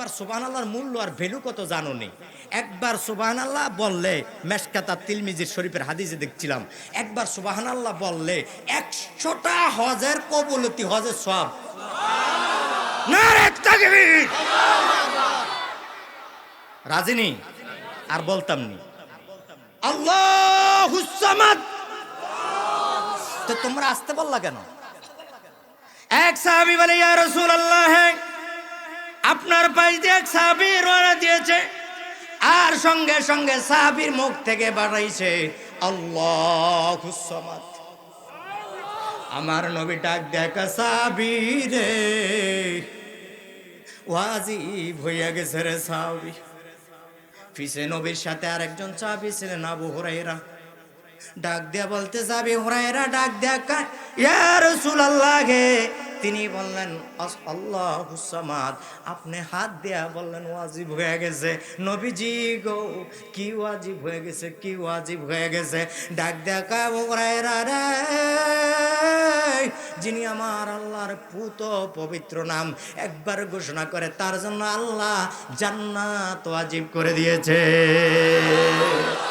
একবার সুবাহ আল্লাহর মূল্য আর ভ্যালু কত জানো নেই একবার সুবাহান আল্লাহ বললে, মেশকাতা তিলমিজির শরীফের হাদিসে দেখছিলাম, একবার সুবাহান আল্লাহ বললে একশোটা হজের কবুলতি, হজের সব! রাজিনী আর বলতাম নি। আল্লাহ তো তোমরা আসতে বললা কেন? এক সাহাবি বলে, ইয়া রাসূলুল্লাহ আপনার পাশ দিয়ে এক সাহাবি দিয়েছে। আর সঙ্গে সঙ্গে সাহাবির মুখ থেকে বাড়াইছে আল্লাহ সামাদ। আমার নবী ডাক দেখা সাহাবি রে ওয়াজিব হইয়া গেছে রে সাহাবি। ফিসে নবীর সাথে আরেকজন চাবি ছিলেন আবু হুরাইরা ডাক দেয়া বলতে যাবি হুরাইরা ডাক দেয়া কা ইয়া রাসূলুল্লাহ হে তিনি বললেন আল্লাহ হুসামাদ আপনি হাত দেয়া বললেন, ওয়াজিব হয়ে গেছে। নবীজি গো, কি ওয়াজিব হয়ে গেছে, কি ওয়াজিব হয়ে গেছে? ডাক আবু রে, যিনি আমার আল্লাহর পুত পবিত্র নাম একবার ঘোষণা করে, তার জন্য আল্লাহ জান্নাত ওয়াজিব করে দিয়েছে।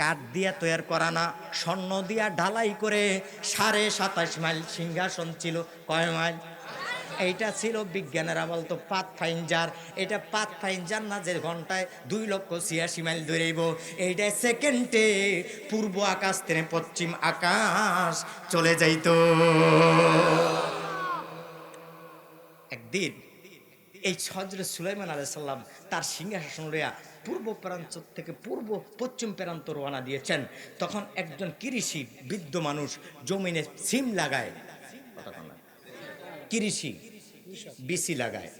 কাঠ দিয়া তৈরি করা না, স্বর্ণ দিয়া ঢালাই করে সাড়ে সাতাশ মাইল সিংহাসন ছিল। কয় মাইল? এইটা ছিল বিজ্ঞানের আমল। তো পাত ফাইনজার এটা পাত ফাইনজার না যে ঘন্টায় দুই লক্ষ ছিয়াশি মাইল দৌড়াইব এইটা সেকেন্ডে পূর্ব আকাশ থেকে পশ্চিম আকাশ চলে যাইতো। একদিন এই হজরত সুলাইমান আলাইসাল্লাম তার সিংহাসন লইয়া পূর্ব প্রান্ত থেকে পূর্ব পশ্চিম প্রান্ত রওনা দিয়েছেন। তখন একজন কৃষি, বৃদ্ধ মানুষ জমিনে সিম লাগায়। কৃষি, বিসি লাগায়,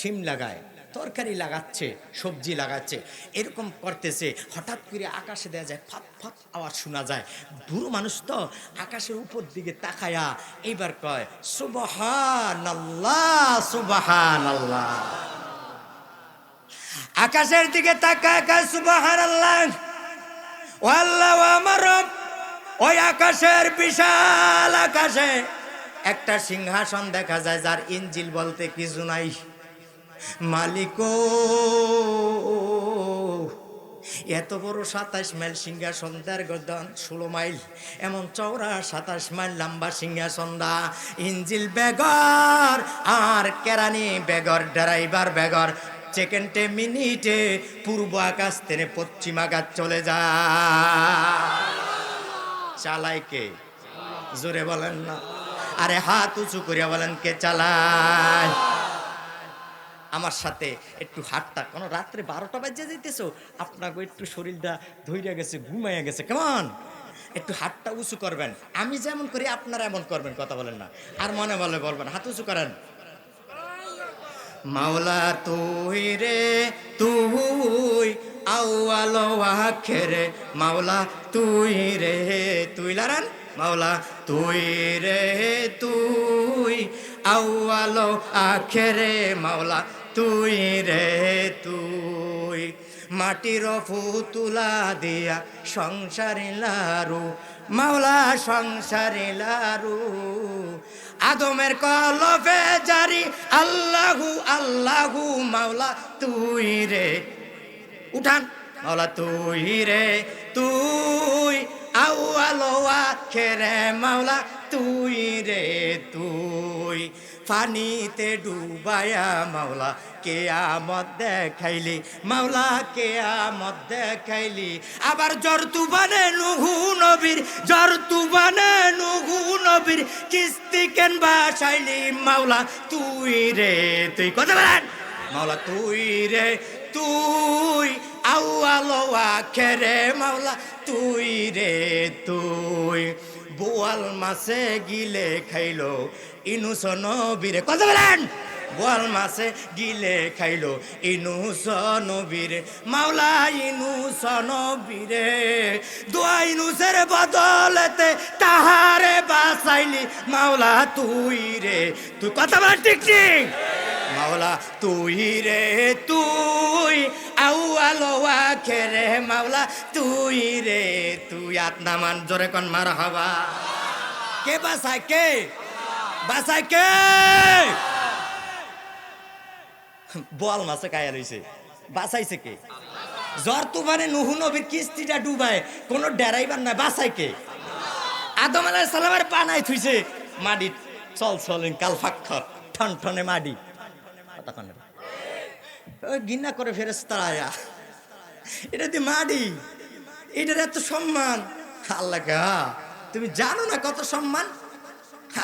সিম লাগায়। তরকারি লাগাচ্ছে, সবজি লাগাচ্ছে, এরকম করতেছে, হঠাৎ করে আকাশে দেওয়া যায় ফাত ফাত আওয়াজ শোনা যায়। বুড়ো মানুষ তো আকাশের উপর দিকে তাকায়া এইবার কয় সুবহান আল্লাহ সুবহান আল্লাহ আকাশের দিকে তাকায় কয় সুবহান আল্লাহ, ও আল্লাহ আমার ওই আকাশের বিশাল আকাশে একটা সিংহাসন দেখা যায়, যার ইঞ্জিল বলতে কিছু নাই। মালিক, এত বড় সাতাশ মাইল সিংহাসন, দেড় গর্দন, ষোলো মাইল। এমন চওড়া সাতাশ মাইল লম্বা সিংহাসন দা। ইঞ্জিল বেগর, আর কেরানি বেগর, ড্রাইভার বেগর। সেকেন্ডে মিনিটে পূর্ব আকাশ থেকে পশ্চিম আকাশ চলে যা। চালায় কে? জোরে বলেন না। আরে হাত উঁচু করিয়া বলেন কে চালায়? আমার সাথে একটু হাতটা কোন রাত্রে বারোটা বাজে যেতেছো আপনাকে একটু শরীরটা ধৈর্য গেছে, ঘুমাইয়া গেছে। কেমন একটু হাতটা উঁচু করবেন। আমি যেমন করি, আপনারা এমন করবেন, কথা বলেন না। আর মনে বলে বলবেন, হাত উঁচু করেন। মাওলা তুই রে, তুই আউয়াল মাওলা তুই রে, তুই লারান। মাওলা তুই রে, তুই আউয়াল আখেরে। মাওলা তুই রে, তুই। মাটির ফুতুলা দিয়া সংসারে লারু, মাওলা সংসারে লারু। আদমের কলফে জারি, আল্লাহু আল্লাহু, মাওলা তুই রে। উঠান, মাওলা তুই রে, তুই। আউয়ালো আখেরে মাওলা তুই রে, তুই। ফানিতে ডুবায়া মাওলা কে আমত দেখাইলি। মাওলা কে আমত দেখাইলি। আবার জর তুবানে নুহু নবীর জর তুবানে নুহু নবীর, কিস্তি কেন বাসাইলি মাওলা, তুই রে, তুই কথা বলেন। মাওলা, তুই রে, তুই আউ আউয়ালো আখেরে মাওলা, তুই রে, তুই বোয়াল মাসে গিলে খাইলো। ইনুস নবীরে কথা বলেন। বোয়াল মাছে গিলে খাইলো ইনুস নবীরে মাওলা ইনুস নবীরে দোয়া ইনুসের বদলেতে তাহারে বাঁচাইলি, মাওলা তুই রে। তুই কথা বল ঠিক ঠিক? মাওলা তুই রে, তুই আউ আলো খেরে মাওলা তুই রে। তুই আত্মা মান জোরে কন মার হবা কে বাসায় কে? বাসায় কে? বল মাছে কায়া রইছে বাসাইছে কে? জ্বর তুফানে নুহু নবীর কিস্তিটা ডুবায়, কোন ডেরাইবার না বাসায় কে? আদম আলাইহিস সালামের পানাই থুইছে। মাটি চল চলেন কাল ফাক্ষর ঠন ঠনে মাটি। কথা কন না। ওই ঘৃণা করে ফেরেস্তারা আয়া। এটা দি মাটি, এটার এত সম্মান। আল্লাহ তুমি জানো না কত সম্মান?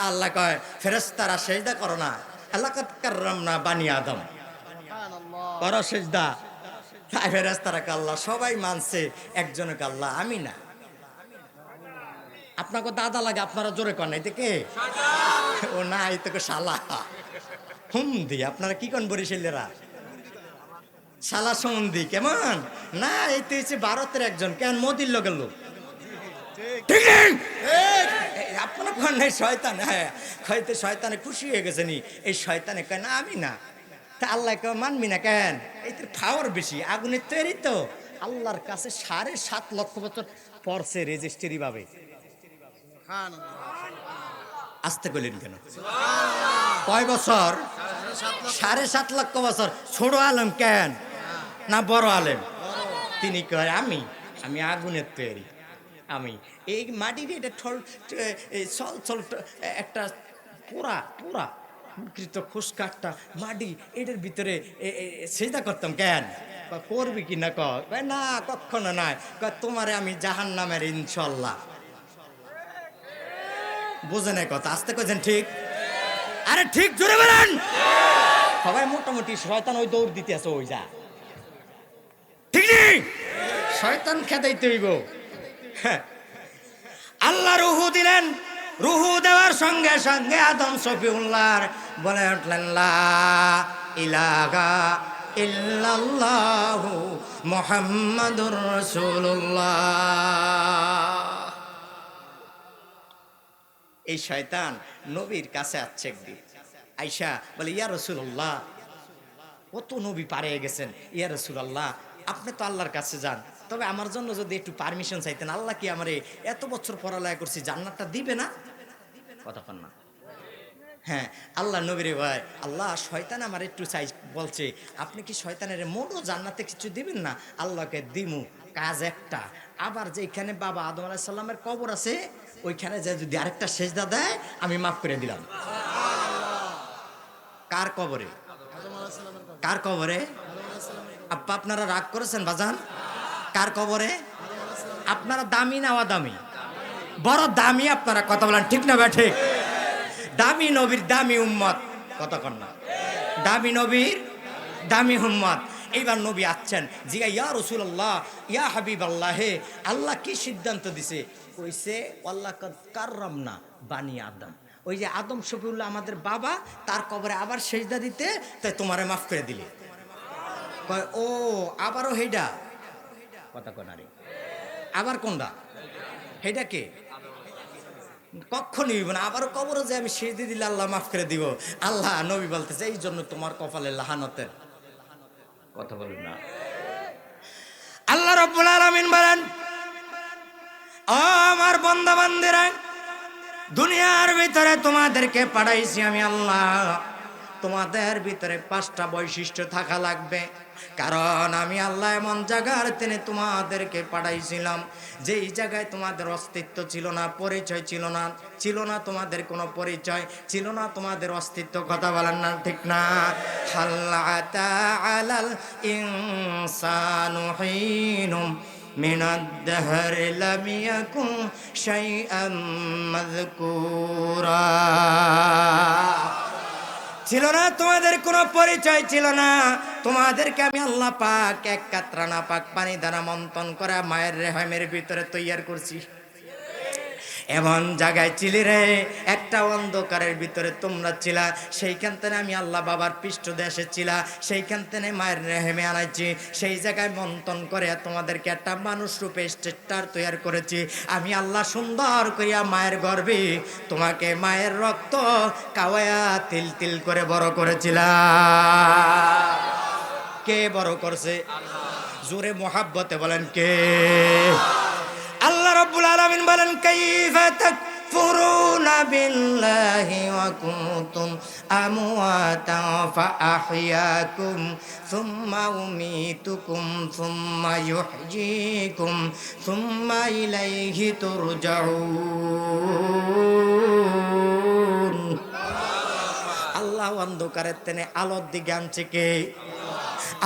আল্লাহ কয় ফেরেস্তারা সেজদা করো না। আল্লাহ কার্রাম না বানি আদম। করো সেজদা। তাই ফেরেস্তারা কাল্লা সবাই মানছে, একজনকে আল্লাহ, আমি না। আপনাকে দাদা লাগে, আপনারা জোরে কন, এতে কে? ও না এই তোকে শালা। হুম দি, আপনারা কি কন বরিশালেরা শালা সম্বন্ধী কেমন? না এই তো হচ্ছে ভারতের একজন, কেন মোদির লোকের লোক? ঠিক আপনারা নাই শয়তান হ্যাঁ হয়তো শয়তানে খুশি হয়ে গেছে নি। এই শয়তানে কয় না আমি না। তা আল্লাহ কয় মানবি না কেন? এই তোর ফাওয়ার বেশি আগুনের তৈরি তো। আল্লাহর কাছে সাড়ে সাত লক্ষ বছর পরছে রেজিস্ট্রি ভাবে আসতে করলেন কেন? কয় বছর? সাড়ে সাত লক্ষ বছর। ছোট আলম কেন? না বড় আলেম? তিনি কয় আমি আমি আগুনের তৈরি। আমি। এই মাটির এটা ঠল একটা পোড়া পোড়া, কৃত খুশকাটটা মাটি, এটার ভিতরে সেজদা করতাম কেন? করবি কি না কয়? না কখনো নাই। কয়, তোমারে আমি জাহান নামের ইনশাল্লাহ। বোঝে নাই কথা, আসতে কইছেন ঠিক? আরে ঠিক, জোরে বলেন! সবাই মোটামুটি শয়তান ওই দৌড় দিতে আছে, ওই যা। ঠিক নেই শয়তান খেদাইতে হইব। আল্লাহ রুহু দিলেন, রুহু দেওয়ার সঙ্গে সঙ্গে আদম সফিউল্লাহর বলে উঠলেন, লা ইলাহা ইল্লাল্লাহু মুহাম্মাদুর রাসূলুল্লাহ। এই শয়তান নবীর কাছে আসছে একদিন। আইসা বলে, ইয়া রসুল্লাহ কত নবী পারে গেছেন। ইয়া রসুল্লাহ আপনি তো আল্লাহর কাছে যান। তবে আমার জন্য যদি একটু পারমিশন চাইতেন আল্লাহ কি আমার এত বছর পড়ালেখা করছি জান্নাতটা দিবে না? কথা কন না। হ্যাঁ আল্লাহ নবীরে ভাই আল্লাহ শয়তান আমার একটু চাই বলছে আপনি কি শয়তানের মোড়ও জান্নাতে কিছু দিবেন না? আল্লাহকে দিমু কাজ একটা। আবার যেখানে বাবা আদম আলাহ সাল্লামের কবর আছে ওইখানে যে যদি আরেকটা সেজদা দেয় আমি মাফ করে দিলাম। কার কবরে? কার কবরে? আপনারা রাগ করেছেন বাজান? কার কবরে? আপনারা দামি না দামি বড় দামি আপনারা কথা বলেন, ঠিক না ব্যাঠে দামি নবীর দামি উম্মত কত কন্যা দামি নবীর দামি উম্মত। এইবার নবী আসছেন জিগা ইয়া রসুল্লাহ ইয়া হাবিব আল্লাহ হে আল্লাহ কি সিদ্ধান্ত দিছে? কইছে আল্লাহ কার্রাম না বানি আদম। ওই যে আদম শফিউল্লাহ আমাদের বাবা, তার কবরে আবার সেজদা দিতে, তাই তোমারে মাফ করে দিলে। কয়, ও, আবারও হেডা কথা কনারে আবার কোনটা? হেডা কে? হইব না, আবারও কবরও যে আমি সেজদি দিলে আল্লাহ মাফ করে দিব। আল্লাহ নবী বলতেছে, এই জন্য তোমার কপালে লাহানতের। কথা বলুন না। আল্লাহ রব্বুল আলামিন বলেন আমার বন্ধা বান্দিরা দুনিয়ার ভিতরে তোমাদেরকে পাঠাইছি আমি আল্লাহ। তোমাদের ভিতরে পাঁচটা বৈশিষ্ট্য থাকা লাগবে। কারণ আমি আল্লাহ এমন জায়গার তিনি তোমাদেরকে পাঠাইছিলাম যেই জায়গায় তোমাদের অস্তিত্ব ছিল না পরিচয় ছিল না ছিল না তোমাদের কোনো পরিচয় ছিল না তোমাদের অস্তিত্ব কথা বলেন না ঠিক না হাল্লাতা আলাল ইনসানু হিনুম من الدهر لم يكن شيئا مذكورا ছিল না, তোমাদের কোনো পরিচয় ছিল না। তোমাদেরকে আমি আল্লাহ পাক এক কাতরা পাক পানি দ্বারা মন্থন করা মায়ের রেহামের ভিতরে তৈয়ার করছি। এমন জায়গায় ছিলি রে একটা অন্ধকারের ভিতরে তোমরা ছিলা। সেইখান থেকে আমি আল্লাহ বাবার পৃষ্ঠ দেশে ছিলা। সেইখান থেকে মায়ের রেহেমে আনাইছি। সেই জায়গায় মন্থন করে তোমাদেরকে একটা মানুষ রূপে স্টেটার তৈরি করেছি। আমি আল্লাহ সুন্দর করিয়া মায়ের গর্বে তোমাকে মায়ের রক্ত কাওয়ায়া তিল তিল করে বড় করেছিলা। কে বড় করছে? জোরে মোহাব্বতে বলেন কে? আল্লাহ রাব্বুল আলামিন বলেন, কাইফা তাকফুরুনা বিল্লাহি ওয়া কুনতুম আমওয়াতান ফাআহইয়াকুম সুম্মা উমীতুকুম সুম্মা ইউহয়িকুম সুম্মা ইলাইহি তুরজাউন। আল্লাহ অন্ধকারের তেনে আলোর দিকে আনছে কে?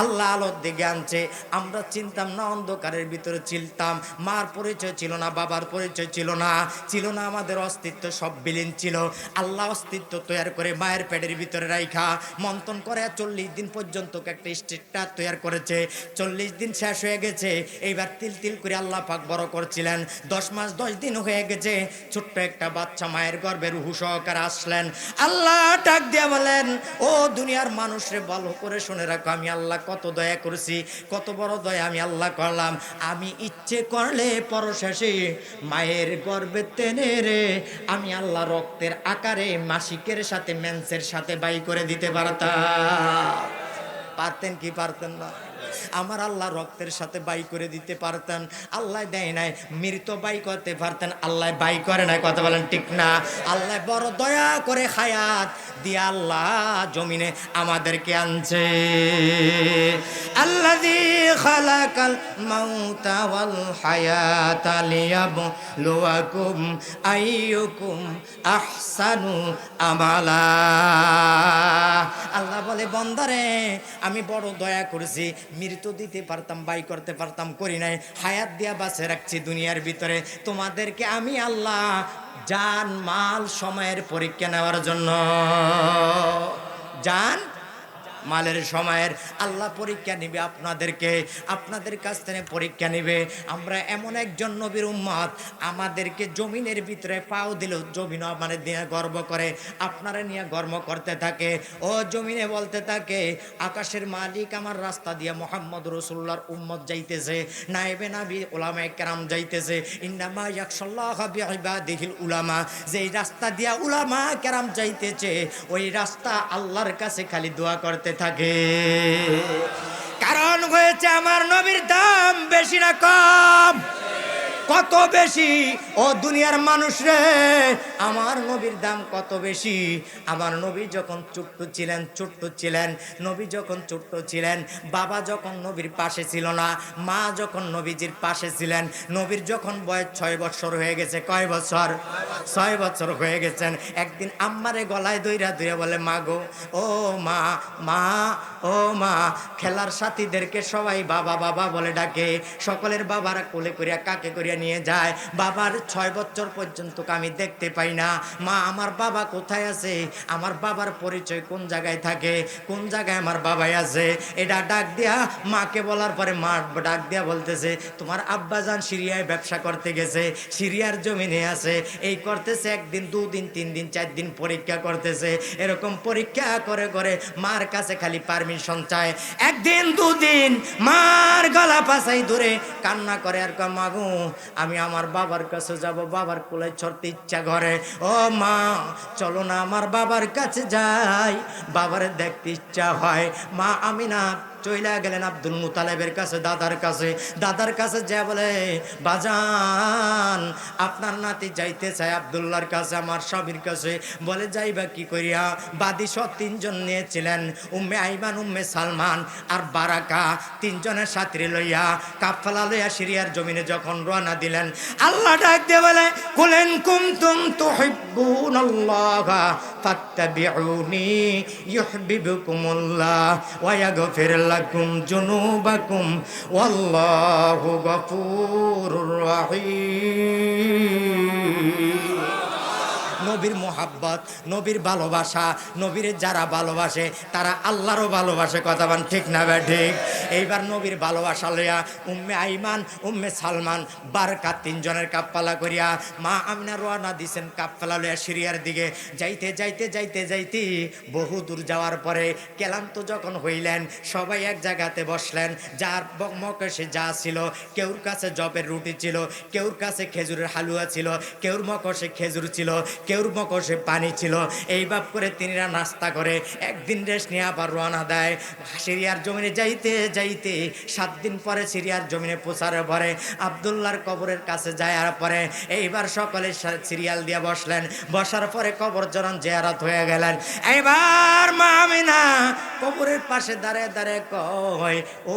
আল্লাহ আলোর দিকে আনছে। আমরা চিনতাম না, অন্ধকারের ভিতরে চিলতাম। মার পরিচয় ছিল না, বাবার পরিচয় ছিল না। ছিল না আমাদের অস্তিত্ব, সব বিলীন ছিল। আল্লাহ অস্তিত্ব তৈরি করে মায়ের পেটের ভিতরে রাইখা। মন্থন করে চল্লিশ দিন পর্যন্ত একটা স্টেটটা তৈরি করেছে। চল্লিশ দিন শেষ হয়ে গেছে। এইবার তিল তিল করে আল্লাহ পাক বড় করছিলেন। দশ মাস, দশ দিন হয়ে গেছে। ছোট্ট একটা বাচ্চা মায়ের গর্ভের রুহু সহকারে আসলেন। আল্লাহ ডাক দিয়া বলেন, ও দুনিয়ার মানুষরে ভালো করে শুনে রাখো। আমি আল্লাহ কত দয়া করেছি, কত বড় দয়া আমি আল্লাহ করলাম। আমি ইচ্ছে করলে পরশেষে মায়ের গর্বে টেনে রে, আমি আল্লাহ রক্তের আকারে মাসিকের সাথে, মেন্সের সাথে বাই করে দিতে পারতাম। পারতেন কি পারতেন না? আমার আল্লাহ রক্তের সাথে বাই করে দিতে পারতেন। আল্লাহ দেয় নাই, মৃত বাই করতে পারতেন। আল্লাহ বাই করে নাই, কথা বলেন ঠিক না? আল্লাহ বড় দয়া করে হায়াত দিয়ে আল্লাহ জমিনে আমাদেরকে আনছে। আল্লাহ খালাকাল মাউতা ওয়াল হায়াতা লিয়াবলুয়াকুম আইয়ুকুম আহসানু আমালা। আল্লাহ বলে, বন্দারে, আমি বড় দয়া করেছি মৃত্যু দিতে পারতাম, বাই করতে পারতাম, করি নাই। হায়াত দিয়া বাসে রাখছি দুনিয়ার ভিতরে। তোমাদেরকে আমি আল্লাহ যান মাল, সময়ের পরীক্ষা নেওয়ার জন্য জান মালের সময়ের আল্লাহ পরীক্ষা নিবে আপনাদেরকে, আপনাদের কাছ থেকে পরীক্ষা নিবে। আমরা এমন একজন নবীর উম্মত আমাদেরকে জমিনের ভিতরে পাও দিল জমিন আমাদের দিয়ে গর্ব করে, আপনারা নিয়ে গর্ব করতে থাকে। ও জমিনে বলতে থাকে, আকাশের মালিক আমার রাস্তা দিয়ে মোহাম্মদ রসুল্লাহর উম্মত যাইতেছে নাইবে নাবি ওলামা কেরাম যাইতেছে। ইন্নামা ইয়াকসাল্লাহ দেখিল উলামা, যেই রাস্তা দিয়া উলামা কেরাম যাইতেছে, ওই রাস্তা আল্লাহর কাছে খালি দোয়া করতে থাকে। কারণ হয়েছে আমার নবীর দাম বেশি না কম। কত বেশি? ও দুনিয়ার মানুষ রে, আমার নবীর দাম কত বেশি? আমার নবী যখন ছোট্ট ছিলেন ছোট্ট ছিলেন, নবী যখন ছোট্ট ছিলেন, বাবা যখন নবীর পাশে ছিল না, মা যখন নবীজির পাশে ছিলেন, নবীর যখন বয়স ছয় বছর হয়ে গেছে, কয় বছর? ছয় বছর হয়ে গেছেন। একদিন আম্মারে গলায় দইরা দইরা বলে, মা গো, ও মা মা, ও মা, খেলার সাথীদেরকে সবাই বাবা বাবা বলে ডাকে। সকলের বাবারা কোলে করিয়া কাকে করিয়া নিয়ে যায়? বাবার ছয় বছর পর্যন্ত আমি দেখতে পাই না। মা, আমার বাবা কোথায় আছে? আমার বাবার পরিচয় কোন জায়গায় থাকে? কোন জায়গায় আমার বাবাই আছে? এটা ডাক দিয়া মাকে বলার পরে মা ডাক দিয়া বলতেছে, তোমার আব্বা যান সিরিয়ায় ব্যবসা করতে গেছে, সিরিয়ার জমিনে আছে। এই করতেছে একদিন, দুদিন তিন দিন চার দিন পরীক্ষা করতেছে। এরকম পরীক্ষা করে করে মার কাছে খালি পারমিশন চায়। একদিন, দুদিন মার গলা পাশাই ধরে কান্না করে আর মাগু আমি আমার বাবার কাছে যাব, বাবার কোলে ছড়তে ইচ্ছা করে। ও মা, চলো না আমার বাবার কাছে যাই, বাবার দেখতে ইচ্ছা হয়। মা আমি না চইলা গেলেন আব্দুল মুতালেবের কাছে, দাদার কাছে। দাদার কাছে যা বলে, বাজান, আপনার নাতি যাইতে চায় আবদুল্লার কাছে, আমার স্বামীর কাছে। বলে, যাইবা কি করিয়া? বাদী সব তিনজন নিয়েছিলেন, উম্মে আইমান, উম্মে সালমান আর বারাকা তিনজনের সাথে লইয়া কাফালা লইয়া সিরিয়ার জমিনে যখন রওনা দিলেন, আল্লাহ ডাক দিয়ে বলে, কুলেন কুমতুম তুহিব্বুনাল্লাহ। ফাত্তাবিউনি ইউহিব্বুকুমুল্লাহ ওয়া ইয়াগফির লাকুম যুনুবাকুম ওয়াল্লাহু গফুরুর রাহিম। নবীর মোহাব্বত, নবীর ভালোবাসা, নবীর যারা ভালোবাসে তারা আল্লাহরও ভালোবাসে, কথা বান ঠিক না বে ঠিক। এইবার নবীর ভালোবাসা লইয়া উম্মে আইমান, উম্মে সালমান বারকা তিনজনের কাপ্পালা করিয়া মা আমিনা রওনা দিছেন কাপ্পালা লইয়া সিরিয়ার দিকে। যাইতে যাইতে যাইতে যাইতে বহু দূর যাওয়ার পরে ক্লান্ত যখন হইলেন, সবাই এক জায়গাতে বসলেন। যার মকসে যা ছিল, কেউর কাছে জবের রুটি ছিল, কেউর কাছে খেজুরের হালুয়া ছিল, কেউর মকসে খেজুর ছিল, কেউর মকসে পানি ছিল। এই করে তিনিরা নাস্তা করে। একদিন রেস্ট নিয়ে আবার রওনা দেয়। সিরিয়ার জমিনে যাইতে যাইতে সাত দিন পরে সিরিয়ার জমিনে প্রচারে পরে আবদুল্লাহর কবরের কাছে যায় আর পরে এইবার সকলে সিরিয়াল দিয়ে বসলেন। বসার পরে কবর জনন জেয়ারত হয়ে গেলেন। এইবার মামিনা কবরের পাশে দাঁড়িয়ে দাঁড়িয়ে কয়, ও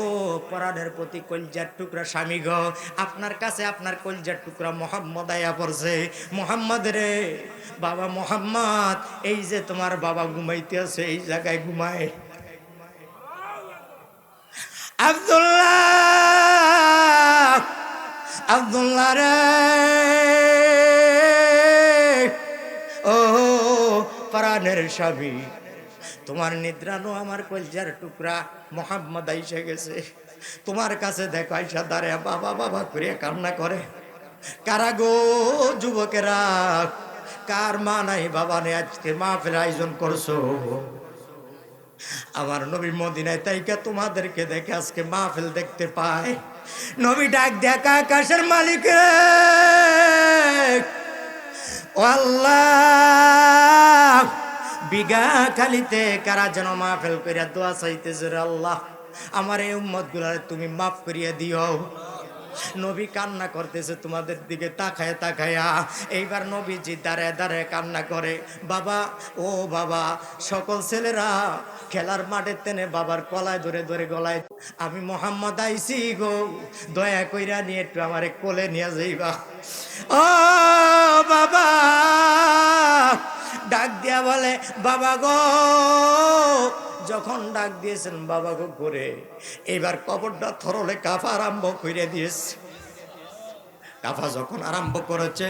পরাণের প্রতি কলজার টুকরা স্বামী গো, আপনার কাছে আপনার কলজার টুকরা মোহাম্মদ আয়া পড়ছে। মোহাম্মদ রে বাবা মোহাম্মদ, এই যে তোমার বাবা ঘুমাইতে আছে, এই জায়গায় ঘুমায়। আব্দুল্লাহ আব্দুল্লাহ রে। ও, প্রাণের স্বামী, তোমার নিদ্রানো আমার কলজার টুকরা মোহাম্মদ আইসে গেছে। তোমার কাছে দেখো আইসা দাঁড়ে বাবা বাবা করে কান্না করে। কারা গো, যুবকেরা? কার মা নাই, বাবা নেই, আজকে মাহফিল আয়োজন করছ? আমার নবী মদিনায় তাইকা তোমাদেরকে দেখে আজকে মাহফিল দেখতে পায়। নবী ডাক দেখা আকাশের মালিক আল্লাহ, বিঘা খালিতে কারা যেন মাহফিল করিয়া দোয়া চাইতেছে আল্লাহ? আমার এই উম্মত তুমি মাফ করিয়া দিও। নবী কান্না করতেছে তোমাদের দিকে, তাকায়, তাকায়া। এইবার নবীজি দাঁড়ায় দাঁড়ায় কান্না করে, বাবা, ও বাবা, সকল ছেলেরা খেলার মাঠে তেনে বাবার কলায় ধরে ধরে গলায়, আমি মোহাম্মদ আইসি গো, দয়া কইরা নিয়ে একটু আমারে কোলে নিয়ে যাইবা। ও বাবা, ডাক দিয়া বলে, বাবা গো যখন ডাক দিয়েছেন, বাবা গো, করে। এবার কবরটা থরলে কাফা আরম্ভ করে দিয়েছে। কাফা যখন আরম্ভ করেছে,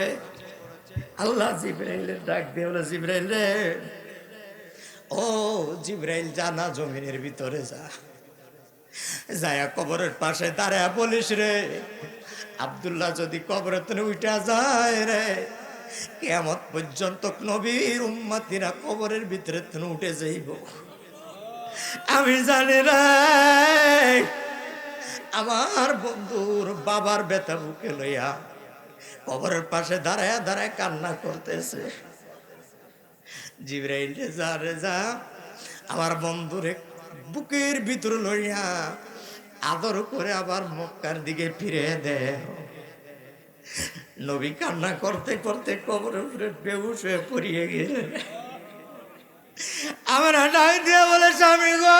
আল্লাহ জিব্রাইলের ডাক দিয়ে বলে, জিব্রাইল রে, ও জিব্রাইল জানা জমিনের ভিতরে যা। যায়া কবরের পাশে দাঁড়ায় বলিস রে, আব্দুল্লাহ যদি কবরে তুমি উঠা যায় রে কেমত পর্যন্ত নবীর উম্মাতিরা কবরের ভিতরে তুমি উঠে যাইব। আমি জানি রে আমার বন্ধুর বাবার বেতা বুকে লইয়া কবরের পাশে দাঁড়ায় দাঁড়ায় কান্না করতেছে। জিব্রাইল যা রে যা, আমার বন্ধুরে বুকের ভিতর লইয়া আদর করে আবার মক্কার দিকে ফিরে দে। নবী কান্না করতে করতে কবরের উপরে বেহুশ হয়ে পড়িয়ে গেলেন। আমার ডাক দিয়ে বলে, স্বামী গো,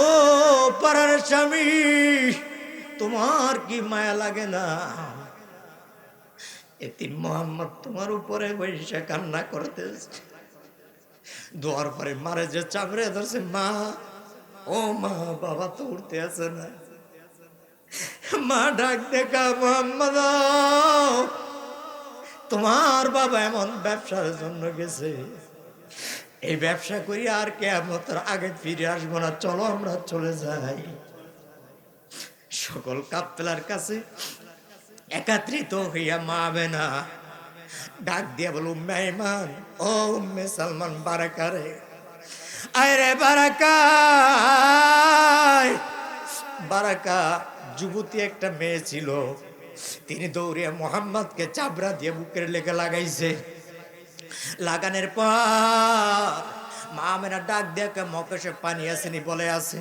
ও পাড়ার স্বামী, তোমার কি মায়া লাগে না? এতিম মোহাম্মদ তোমার উপরে বৈশা কান্না করতেছে দোয়ার পরে মারে যে চামড়ে ধরছে, মা, ও মা, বাবা তো উঠতে আছে না। মা ডাক দেখা মোহাম্মদ তোমার বাবা এমন ব্যবসার জন্য গেছে। এই ব্যবসা করি আর কেমতের আগে ফিরে আসব না, চলো আমরা চলে যাই। সকল কাপলার কাছে একাত্রিত হইয়া মাবে না ডাক দিয়া বলো, মেহমান, ও উম্মে সালমান বারাকারে আরে বারাকা বারাকা, যুবতী একটা মেয়ে ছিল। তিনি দৌড়ে মোহাম্মদকে চাবড়া দিয়ে বুকের লেগে লাগাইছে। লাগানোর পর মা মেনা ডাক দেখে মকসে পানি আসেনি বলে আছে,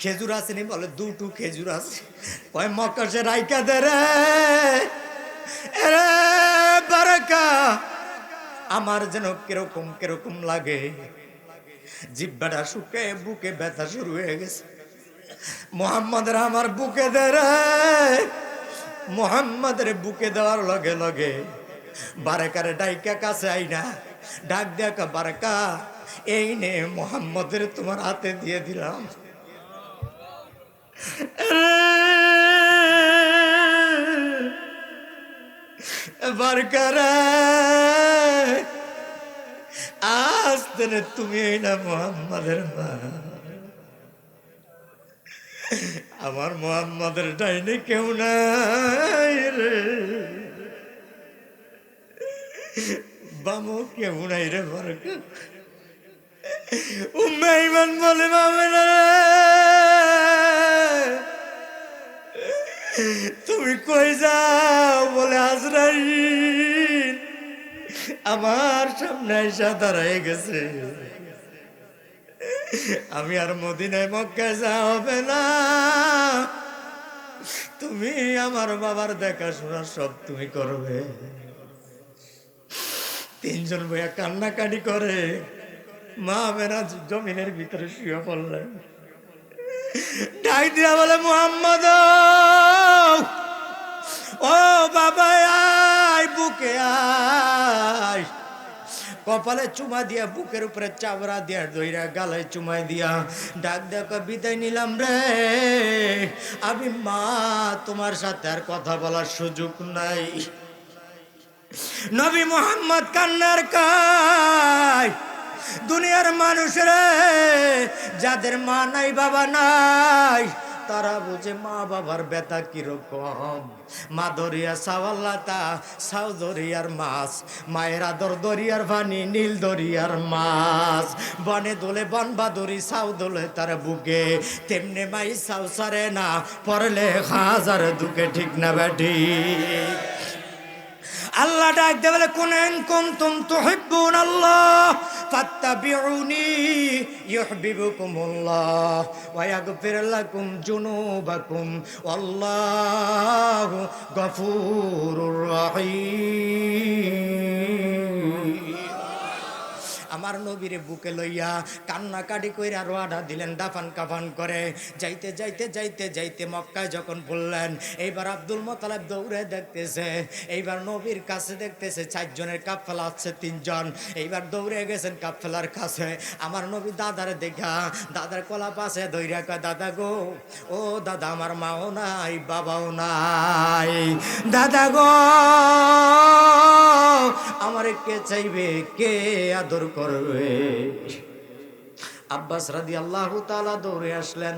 খেজুর আসেনি বলে দুটু খেজুর আছে। কয় মকসে রাইকা দে আমার যেন কীরকম কীরকম লাগে। জিব্বাটা শুকে, বুকে ব্যথা শুরু হয়ে গেছে। মোহাম্মদের আমার বুকে দে রে মোহাম্মদের বুকে দেওয়ার লগে লগে বারেকারে ডাইকা কাছে আই না ডাক দেখা বারেকা, এই নে মোহাম্মদের তোমার হাতে দিয়ে দিলাম। বারকারা, আজ তুমি এই না মোহাম্মদের মা। আমার মোহাম্মদের ডাইনে কেউ নাই রে। বামো কেউ নাই রে বারকা। উম্মে ইমান বলে না তুমি কই যাও বলে হাজরাই আমার সামনে এসে দাঁড়ায় গেছে। আমি আর মদিনায় মক্কায় যা হবে না। তুমি আমার বাবার দেখাশোনা সব তুমি করবে। তিনজন বইয়া কান্নাকাটি করে। মা বেনা জমিনের ভিতরে শুয়ে পড়লেন। ডাক দিয়া বলে, মোহাম্মদ, ও বাবা আয়, বুকে আয়। কপালে চুমা দিয়া, বুকের উপরে চাবড়া দিয়া দইরা গালে চুমাই দিয়া, ডাক দেখো বিদায় নিলাম রে। আমি মা, তোমার সাথে আর কথা বলার সুযোগ নাই। নবী মোহাম্মদ কান্নার কায়, দুনিয়ার মানুষরে, যাদের মা নাই, বাবা নাই তারা বুঝে মা বাবার বেতা কীরকম। মা দরিয়া সাওয়াল্লাতা সাউ দরিয়ার মাছ। মায়ের আদর দরিয়ার ভানি, নীল দরিয়ার মাছ। বনে দোলে বন বাদরি সাউ দোলে তার বুকে। তেমনে মাই সাউ সারে না পড়লে হাজার দুকে ঠিক না ব্যাটি। আল্লাহ ডাক দে বলে কোন তো তুহিব্বুন আল্লাহ, ফাত্তাবিউনি ইউহিব্বুকুমুল্লাহ ওয়া ইয়াগফির লাকুম যুনুবাকুম আল্লাহু গফুরুর রহিম। আমার নবীরে বুকে লইয়া কান্নাকাটি কইরা রোয়াডা দিলেন, দাফান কাফান করে। যাইতে যাইতে যাইতে যাইতে মক্কায় যখন বললেন, এইবার আব্দুল মোতালেব দৌড়ে দেখতেছে, এইবার নবীর কাছে দেখতেছে চারজনের কাফেলা আছে তিনজন, এইবার দৌড়ে গেছেন কাফেলার কাছে। আমার নবী দাদারে দেখা দাদার কলা পাশে দৌড়া কয়, দাদা গো, ও দাদা আমার মাও নাই, বাবাও নাই। দাদা গো, আমার কে চাইবে, কে আদর করবে আব্বাস রাদি আল্লাহ তালা দৌড়ে আসলেন,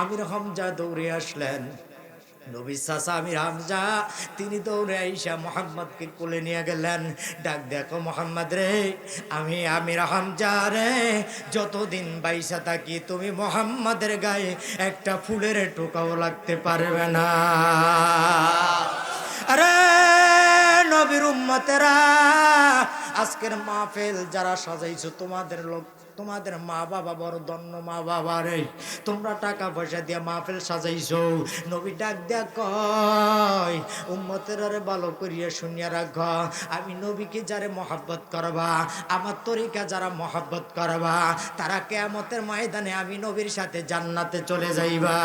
আমির হামজা দৌড়ে আসলেন। নবী চাচা আমির হামজা, তিনি দৌড়ে আইসা মোহাম্মদকে কোলে নিয়ে গেলেন। ডাক দেখো মোহাম্মদ রে, আমি আমির হামজা রে, যতদিন বাইসা থাকি তুমি মোহাম্মদের গায়ে একটা ফুলের টোকাও লাগতে পারবে না। আরে নবীর উম্মতেরা, আজকের মাহফিল যারা সাজাইছো, তোমাদের লোক, তোমাদের মা বাবা বড় দন্য মা বাবা রে। তোমরা টাকা পয়সা দিয়ে মাহফিল সাজাইছো। নবী ডাক দেয়া কয়, উম্মতের আরে ভালো করিয়া শুনিয়া রাখ। আমি নবীকে যারে মহাব্বত করবা, আমার তরিকা যারা মহাব্বত করবা, তারা কেয়ামতের ময়দানে আমি নবীর সাথে জান্নাতে চলে যাইবা।